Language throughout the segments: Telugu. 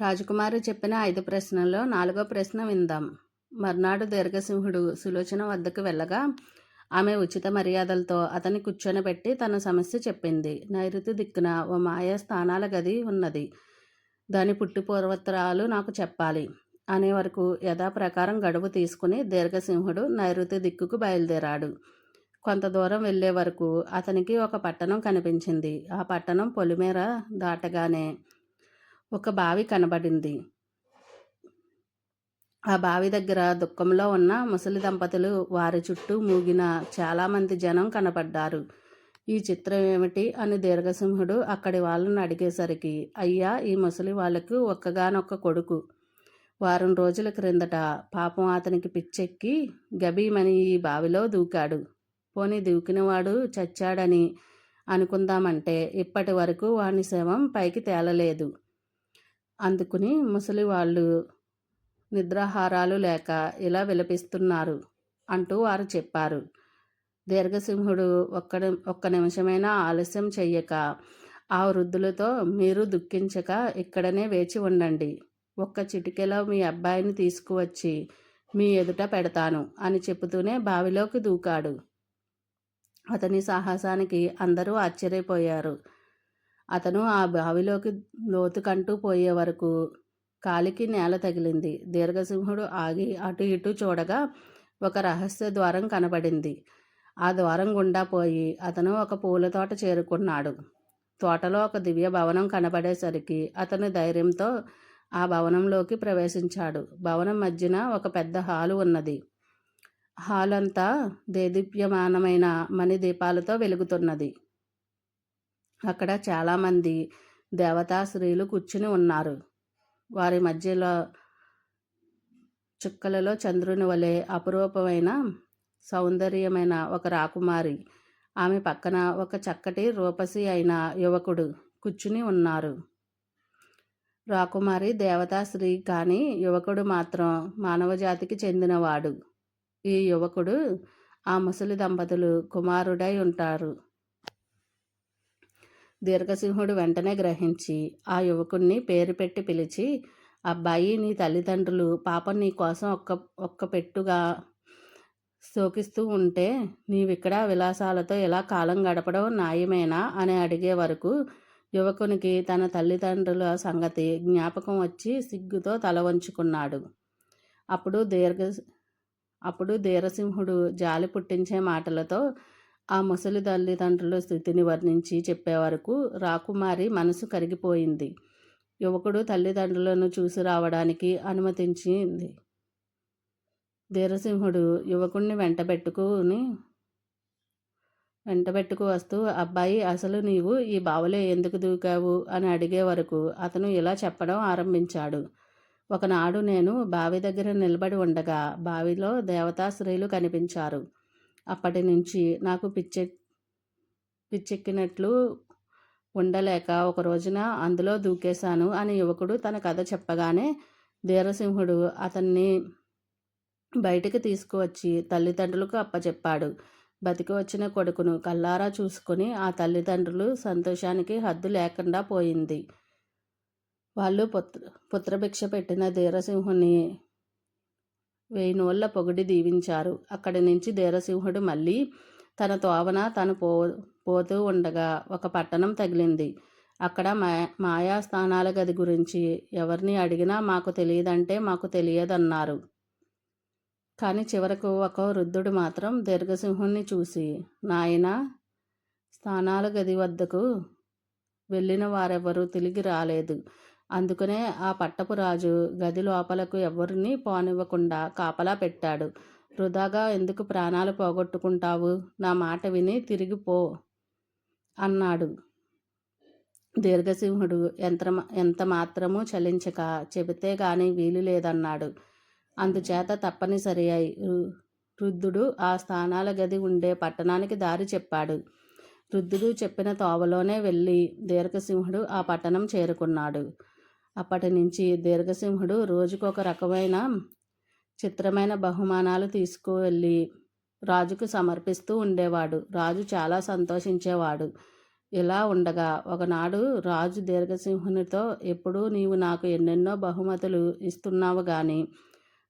రాజకుమారి చెప్పిన ఐదు ప్రశ్నల్లో నాలుగో ప్రశ్న విందాం. మర్నాడు దీర్ఘసింహుడు సులోచన వద్దకు వెళ్ళగా ఆమె ఉచిత మర్యాదలతో అతని కూర్చొనబెట్టి తన సమస్య చెప్పింది. నైరుతి దిక్కున ఓ మాయా స్థానాల గది ఉన్నది. దాని పుట్టి పూర్వోత్తరాలు నాకు చెప్పాలి. అనే వరకు యథాప్రకారం గడువు తీసుకుని దీర్ఘసింహుడు నైరుతి దిక్కుకు బయలుదేరాడు. కొంత దూరం వెళ్ళే వరకు అతనికి ఒక పట్టణం కనిపించింది. ఆ పట్టణం పొలిమేర దాటగానే ఒక బావి కనబడింది. ఆ బావి దగ్గర దుఃఖంలో ఉన్న ముసలి దంపతులు వారి చుట్టూ మూగిన చాలామంది జనం కనపడ్డారు. ఈ చిత్రం ఏమిటి అని దీర్ఘసింహుడు అక్కడి వాళ్ళని అడిగేసరికి అయ్యా ఈ ముసలి వాళ్ళకు ఒక్కగానొక్క కొడుకు. వారం రోజుల క్రిందట పాపం అతనికి పిచ్చెక్కి గబీమని ఈ బావిలో దూకాడు. పోని దూకినవాడు చచ్చాడని అనుకుందామంటే ఇప్పటి వరకు వాని శవం పైకి తేలలేదు. అందుకుని ముసలి వాళ్ళు నిద్రాహారాలు లేక ఇలా విలపిస్తున్నారు అంటూ వారు చెప్పారు. దీర్ఘసింహుడు ఒక్క ఒక్క నిమిషమైనా ఆలస్యం చెయ్యక ఆ వృద్ధులతో మీరు దుఃఖించక ఇక్కడనే వేచి ఉండండి. ఒక్క చిటికెలో మీ అబ్బాయిని తీసుకువచ్చి మీ ఎదుట పెడతాను అని చెబుతూనే బావిలోకి దూకాడు. అతని సాహసానికి అందరూ ఆశ్చర్యపోయారు. అతను ఆ బావిలోకి లోతుకంటూ పోయే వరకు కాలికి నేల తగిలింది. దీర్ఘసింహుడు ఆగి అటు ఇటు చూడగా ఒక రహస్య ద్వారం కనబడింది. ఆ ద్వారం గుండా పోయి అతను ఒక పూల తోట చేరుకున్నాడు. తోటలో ఒక దివ్య భవనం కనబడేసరికి అతను ధైర్యంతో ఆ భవనంలోకి ప్రవేశించాడు. భవనం మధ్యన ఒక పెద్ద హాలు ఉన్నది. హాల్ అంతా దేదీప్యమానమైన మణి దీపాలతో వెలుగుతున్నది. అక్కడ చాలామంది దేవతా స్త్రీలు కూర్చుని ఉన్నారు. వారి మధ్యలో చుక్కలలో చంద్రుని వలె అపురూపమైన సౌందర్యమైన ఒక రాకుమారి. ఆమె పక్కన ఒక చక్కటి రూపసి అయిన యువకుడు కూర్చుని ఉన్నారు. రాకుమారి దేవతాశ్రీ కానీ యువకుడు మాత్రం మానవజాతికి చెందినవాడు. ఈ యువకుడు ఆ ముసలి దంపతులు కుమారుడై ఉంటారు. దీర్ఘసింహుడు వెంటనే గ్రహించి ఆ యువకుణ్ణి పేరు పెట్టి పిలిచి అబ్బాయి నీ తల్లిదండ్రులు పాపం నీ కోసం ఒక్క ఒక్క పెట్టుగా శోకిస్తూ ఉంటే నీవిక్కడ విలాసాలతో ఎలా కాలం గడపడం న్యాయమేనా? అని అడిగే వరకు యువకునికి తన తల్లిదండ్రుల సంగతి జ్ఞాపకం వచ్చి సిగ్గుతో తల వంచుకున్నాడు. అప్పుడు దీర్ఘ అప్పుడు ధీరసింహుడు జాలి పుట్టించే మాటలతో ఆ ముసలి తల్లిదండ్రుల స్థితిని వర్ణించి చెప్పే వరకు రాకుమారి మనసు కరిగిపోయింది. యువకుడు తల్లిదండ్రులను చూసి రావడానికి అనుమతించింది. ధీరసింహుడు యువకుణ్ణి వెంటబెట్టుకుని వెంటబెట్టుకు వస్తూ అబ్బాయి అసలు నీవు ఈ బావలో ఎందుకు దూకావు? అని అడిగే వరకు అతను ఇలా చెప్పడం ఆరంభించాడు. ఒకనాడు నేను బావి దగ్గర నిలబడి ఉండగా బావిలో దేవతా స్త్రీలు కనిపించారు. అప్పటి నుంచి నాకు పిచ్చె పిచ్చెక్కినట్లు ఉండలేక ఒక రోజున అందులో దూకేశాను అని యువకుడు తన కథ చెప్పగానే ధీరసింహుడు అతన్ని బయటికి తీసుకువచ్చి తల్లిదండ్రులకు అప్పచెప్పాడు బతికి వచ్చిన కొడుకును కల్లారా చూసుకుని ఆ తల్లిదండ్రులు సంతోషానికి హద్దు లేకుండా పోయింది. వాళ్ళు పుత్ర పుత్రభిక్ష పెట్టిన ధీరసింహుని వెయ్యి పొగిడి దీవించారు. అక్కడి నుంచి ధీరసింహుడు మళ్ళీ తన తోవన తను పో పోతూ ఉండగా ఒక పట్టణం తగిలింది. అక్కడ మా మాయా స్థానాల గది గురించి ఎవరిని అడిగినా మాకు తెలియదంటే మాకు తెలియదన్నారు. కానీ చివరకు ఒక వృద్ధుడు మాత్రం దీర్ఘసింహుణ్ణి చూసి నాయన స్థానాల గది వద్దకు వెళ్ళిన వారెవరూ తిరిగి రాలేదు. అందుకనే ఆ పట్టపు రాజు గది లోపలకు ఎవరిని పోనివ్వకుండా కాపలా పెట్టాడు. వృధాగా ఎందుకు ప్రాణాలు పోగొట్టుకుంటావు? నా మాట విని తిరిగిపో అన్నాడు. దీర్ఘసింహుడు ఎంత ఎంత మాత్రమూ చలించక చెబితే గాని వీలు లేదన్నాడు. అందుచేత తప్పనిసరి అయి వృద్ధుడు ఆ స్థానాల గది ఉండే పట్టణానికి దారి చెప్పాడు. వృద్ధుడు చెప్పిన తోవలోనే వెళ్ళి దీర్ఘసింహుడు ఆ పట్టణం చేరుకున్నాడు. అప్పటి నుంచి దీర్ఘసింహుడు రోజుకొక రకమైన చిత్రమైన బహుమానాలు తీసుకువెళ్ళి రాజుకు సమర్పిస్తూ ఉండేవాడు. రాజు చాలా సంతోషించేవాడు. ఇలా ఉండగా ఒకనాడు రాజు దీర్ఘసింహునితో ఎప్పుడూ నీవు నాకు ఎన్నెన్నో బహుమతులు ఇస్తున్నావు కానీ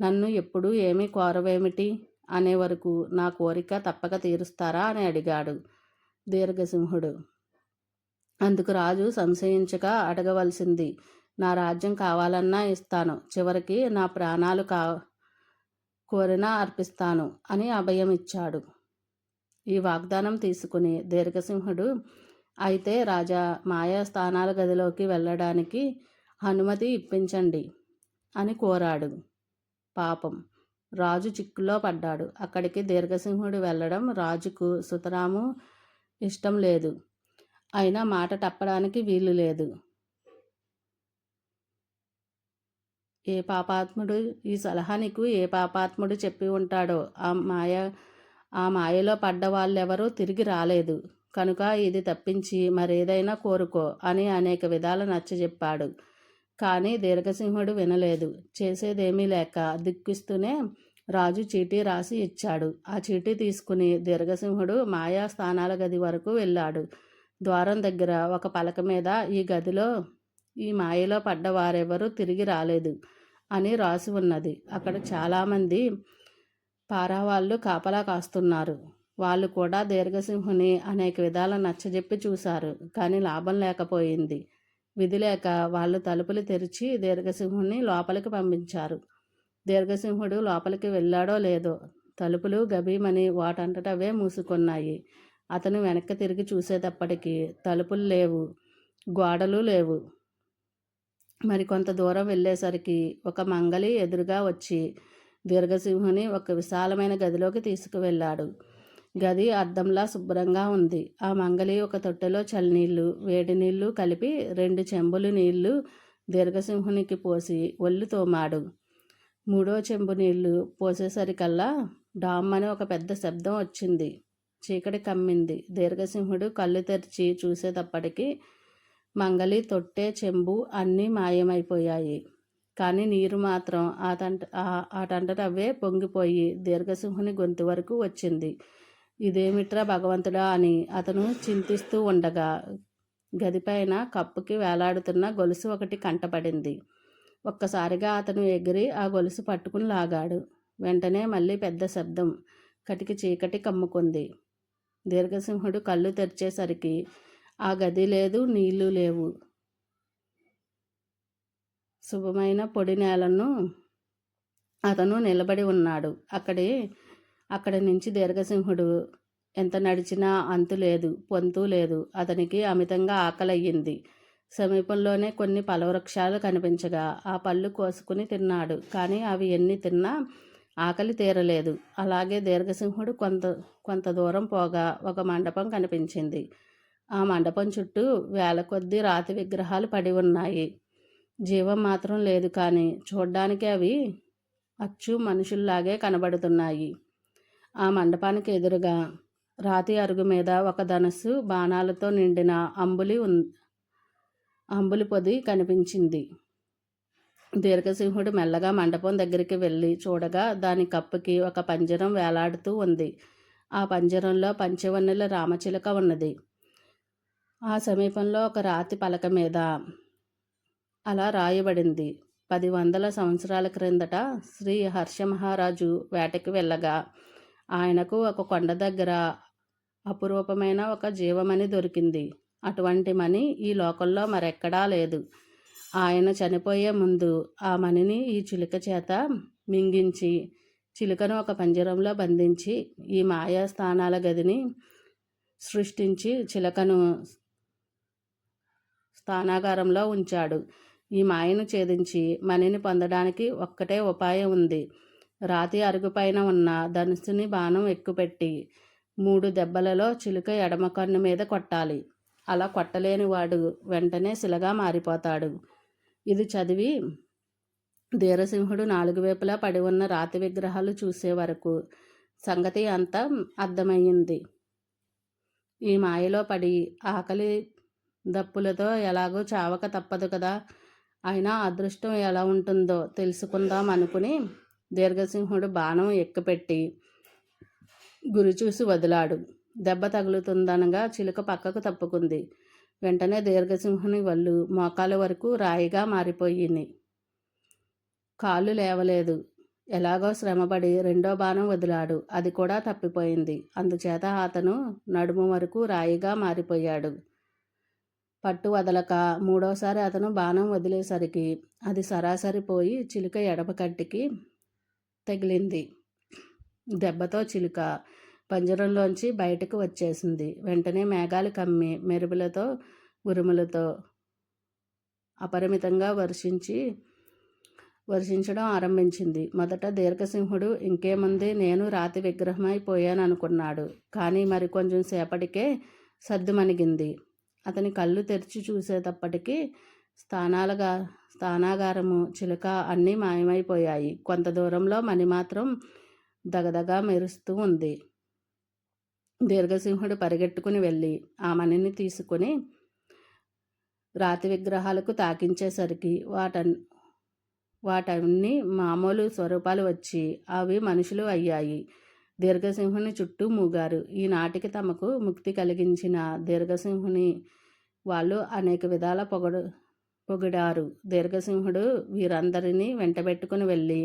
నన్ను ఎప్పుడూ ఏమీ కోరవేమిటి అనే వరకు నా కోరిక తప్పక తీరుస్తారా? అని అడిగాడు దీర్ఘసింహుడు. అందుకు రాజు సంశయించక అడగవలసింది నా రాజ్యం కావాలన్నా ఇస్తాను. చివరికి నా ప్రాణాలు కా కోరినా అర్పిస్తాను అని అభయం ఇచ్చాడు ఈ వాగ్దానం తీసుకుని దీర్ఘసింహుడు అయితే రాజా మాయా స్థానాల గదిలోకి వెళ్ళడానికి అనుమతి ఇప్పించండి అని కోరాడు. పాపం రాజు చిక్కులో పడ్డాడు. అక్కడికి దీర్ఘసింహుడు వెళ్ళడం రాజుకు సుతరాము ఇష్టం లేదు. అయినా మాట తప్పడానికి వీలు లేదు. ఏ పాపాత్ముడు ఈ సలహా నీకు ఏ పాపాత్ముడు చెప్పి ఉంటాడో? ఆ మాయ ఆ మాయలో పడ్డ వాళ్ళెవరూ తిరిగి రాలేదు. కనుక ఇది తప్పించి మరేదైనా కోరుకో అని అనేక విధాలు నచ్చజెప్పాడు. కానీ దీర్ఘసింహుడు వినలేదు. చేసేదేమీ లేక దిక్కిస్తూనే రాజు చీటీ రాసి ఇచ్చాడు. ఆ చీటీ తీసుకుని దీర్ఘసింహుడు మాయా స్థానాల గది వరకు వెళ్ళాడు. ద్వారం దగ్గర ఒక పలక మీద ఈ గదిలో ఈ మాయలో పడ్డవారెవరూ తిరిగి రాలేదు. అని రాసి ఉన్నది. అక్కడ చాలామంది పారావాళ్ళు కాపలా కాస్తున్నారు. వాళ్ళు కూడా దీర్ఘసింహుని అనేక విధాల నచ్చజెప్పి చూశారు. కానీ లాభం లేకపోయింది. విధి లేక వాళ్ళు తలుపులు తెరిచి దీర్ఘసింహుని లోపలికి పంపించారు. దీర్ఘసింహుడు లోపలికి వెళ్ళాడో లేదో తలుపులు గభీమని వాటంతటవే మూసుకున్నాయి. అతను వెనక్కి తిరిగి చూసేటప్పటికీ తలుపులు లేవు గోడలు లేవు. మరి కొంత దూరం వెళ్ళేసరికి ఒక మంగలి ఎదురుగా వచ్చి దీర్ఘసింహుని ఒక విశాలమైన గదిలోకి తీసుకువెళ్ళాడు. గది అద్దంలా శుభ్రంగా ఉంది. ఆ మంగలి ఒక తొట్టెలో చలినీళ్ళు వేడి నీళ్ళు కలిపి రెండు చెంబులు నీళ్ళు దీర్ఘసింహునికి పోసి ఒళ్ళు తోమాడు. మూడో చెంబు నీళ్ళు పోసేసరికల్లా డామ్ అని ఒక పెద్ద శబ్దం వచ్చింది. చీకటి కమ్మింది. దీర్ఘసింహుడు కళ్ళు తెరిచి చూసేటప్పటికీ మంగలి తొట్టె చెంబు అన్నీ మాయమైపోయాయి. కానీ నీరు మాత్రం ఆటంట అవే పొంగిపోయి దీర్ఘసింహుని గొంతు వరకు వచ్చింది. ఇదేమిట్రా భగవంతుడా అని అతను చింతిస్తూ ఉండగా గదిపైన కప్పుకి వేలాడుతున్న గొలుసు ఒకటి కంటపడింది. ఒక్కసారిగా అతను ఎగిరి ఆ గొలుసు పట్టుకుని లాగాడు. వెంటనే మళ్ళీ పెద్ద శబ్దం కటికి చీకటి కమ్ముకుంది. దీర్ఘసింహుడు కళ్ళు తెరిచేసరికి ఆ గది లేదు నీళ్ళు లేవు. శుభమైన పొడి నేలను అతను నిలబడి ఉన్నాడు. అక్కడి అక్కడి నుంచి దీర్ఘసింహుడు ఎంత నడిచినా అంతు లేదు పొంతు లేదు. అతనికి అమితంగా ఆకలయ్యింది. సమీపంలోనే కొన్ని పలవృక్షాలు కనిపించగా ఆ పళ్ళు కోసుకుని తిన్నాడు. కానీ అవి ఎన్ని తిన్నా ఆకలి తీరలేదు. అలాగే దీర్ఘసింహుడు కొంత కొంత దూరం పోగా ఒక మండపం కనిపించింది. ఆ మండపం చుట్టూ వేల కొద్దీ రాతి విగ్రహాలు పడి ఉన్నాయి. జీవం మాత్రం లేదు కానీ చూడ్డానికి అవి అచ్చు మనుషుల్లాగే కనబడుతున్నాయి. ఆ మండపానికి ఎదురుగా రాతి అరుగు మీద ఒక ధనస్సు బాణాలతో నిండిన అంబులి ఉన్ అంబులి పొది కనిపించింది. దీర్ఘసింహుడు మెల్లగా మండపం దగ్గరికి వెళ్ళి చూడగా దాని కప్పుకి ఒక పంజరం వేలాడుతూ ఉంది. ఆ పంజరంలో పంచవన్నెల రామచిలక ఉన్నది. ఆ సమీపంలో ఒక రాతి పలక మీద అలా రాయబడింది. పది వందల సంవత్సరాల క్రిందట శ్రీ హర్షమహారాజు వేటకి వెళ్ళగా ఆయనకు ఒక కొండ దగ్గర అపురూపమైన ఒక జీవమణి దొరికింది. అటువంటి మణి ఈ లోకంలో మరెక్కడా లేదు. ఆయన చనిపోయే ముందు ఆ మణిని ఈ చిలుక చేత మింగించి చిలుకను ఒక పంజరంలో బంధించి ఈ మాయా స్థానాల గదిని సృష్టించి చిలకను స్థానాగారంలో ఉంచాడు. ఈ మాయను ఛేదించి మణిని పొందడానికి ఒక్కటే ఉపాయం ఉంది. రాతి అరుగుపైన ఉన్న ధనుసుని బాణం ఎక్కుపెట్టి మూడు దెబ్బలలో చిలుక ఎడమ కన్ను మీద కొట్టాలి. అలా కొట్టలేని వాడు వెంటనే శిలగా మారిపోతాడు. ఇది చదివి ధీరసింహుడు నాలుగు వైపులా పడి ఉన్న రాతి విగ్రహాలు చూసే వరకు సంగతి అంతా అర్థమయ్యింది. ఈ మాయలో పడి ఆకలి దప్పులతో ఎలాగో చావక తప్పదు కదా. అయినా అదృష్టం ఎలా ఉంటుందో తెలుసుకుందాం అనుకుని దీర్ఘసింహుడు బాణం ఎక్కుపెట్టి గురి చూసి వదిలాడు. దెబ్బ తగులుతుందనగా చిలుక పక్కకు తప్పుకుంది. వెంటనే దీర్ఘసింహుని వల్లు మోకాల వరకు రాయిగా మారిపోయింది కాళ్ళు లేవలేదు. ఎలాగో శ్రమపడి రెండో బాణం వదిలాడు. అది కూడా తప్పిపోయింది. అందుచేత అతను నడుము వరకు రాయిగా మారిపోయాడు. పట్టు వదలక మూడోసారి అతను బాణం వదిలేసరికి అది సరాసరి పోయి చిలుక ఎడప కట్టికి తగిలింది. దెబ్బతో చిలుక పంజరంలోంచి బయటకు వచ్చేసింది. వెంటనే మేఘాలు కమ్మి మెరుపులతో ఉరుములతో అపరిమితంగా వర్షించి వర్షించడం ఆరంభించింది. మొదట దీర్ఘసింహుడు ఇంకేముంది? నేను రాతి విగ్రహమైపోయాను అనుకున్నాడు కానీ మరి కొంచెం సేపటికే సర్దుమణిగింది. అతని కళ్ళు తెరిచి చూసేటప్పటికీ స్థానాలుగా స్థానాగారము చిలుక అన్నీ మాయమైపోయాయి. కొంత దూరంలో మణి మాత్రం దగదగా మెరుస్తూ ఉంది. దీర్ఘసింహుడు పరిగెట్టుకుని వెళ్ళి ఆ మణిని తీసుకుని రాతి విగ్రహాలకు తాకించేసరికి వాట వాటన్ని మామూలు స్వరూపాలు వచ్చి అవి మనుషులు అయ్యాయి. దీర్ఘసింహుని చుట్టూ మూగారు. ఈనాటికి తమకు ముక్తి కలిగించిన దీర్ఘసింహుని వాళ్ళు అనేక విధాల పొగడు పొగిడారు. దీర్ఘసింహుడు వీరందరినీ వెంటబెట్టుకుని వెళ్ళి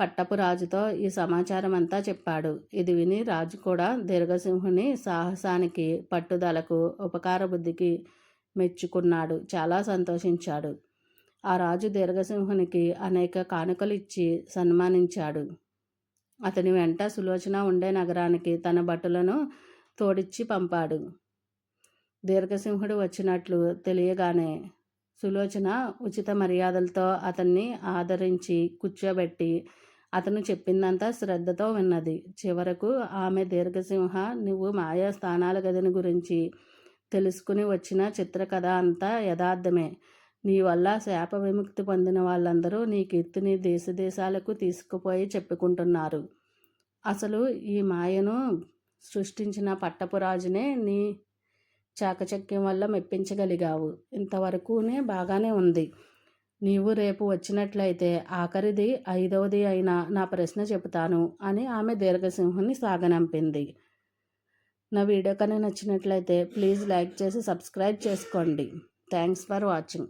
పట్టపు రాజుతో ఈ సమాచారం అంతా చెప్పాడు. ఇది విని రాజు కూడా దీర్ఘసింహుని సాహసానికి పట్టుదలకు ఉపకార బుద్ధికి మెచ్చుకున్నాడు. చాలా సంతోషించాడు. ఆ రాజు దీర్ఘసింహునికి అనేక కానుకలు ఇచ్చి సన్మానించాడు. అతని వెంట సులోచన ఉండే నగరానికి తన భటులను తోడిచ్చి పంపాడు. దీర్ఘసింహుడు వచ్చినట్లు తెలియగానే సులోచన ఉచిత మర్యాదలతో అతన్ని ఆదరించి కూర్చోబెట్టి అతను చెప్పిందంతా శ్రద్ధతో విన్నది. చివరకు ఆమె దీర్ఘసింహ నువ్వు మాయా స్థానాల గదిని గురించి తెలుసుకుని వచ్చిన చిత్రకథ అంతా యథార్థమే. నీ వల్ల శాప విముక్తి పొందిన వాళ్ళందరూ నీ కీర్తిని దేశ దేశాలకు తీసుకుపోయి చెప్పుకుంటున్నారు. అసలు ఈ మాయను సృష్టించిన పట్టపురాజునే నీ చాకచక్యం వల్ల మెప్పించగలిగావు. ఇంతవరకునే బాగానే ఉంది. నీవు రేపు వచ్చినట్లయితే ఆఖరిది ఐదవది అయిన నా ప్రశ్న చెబుతాను అని ఆమె దీర్ఘసింహుని సాగనంపింది. నా వీడియో కానీ నచ్చినట్లయితే ప్లీజ్ లైక్ చేసి సబ్స్క్రైబ్ చేసుకోండి. Thanks for watching.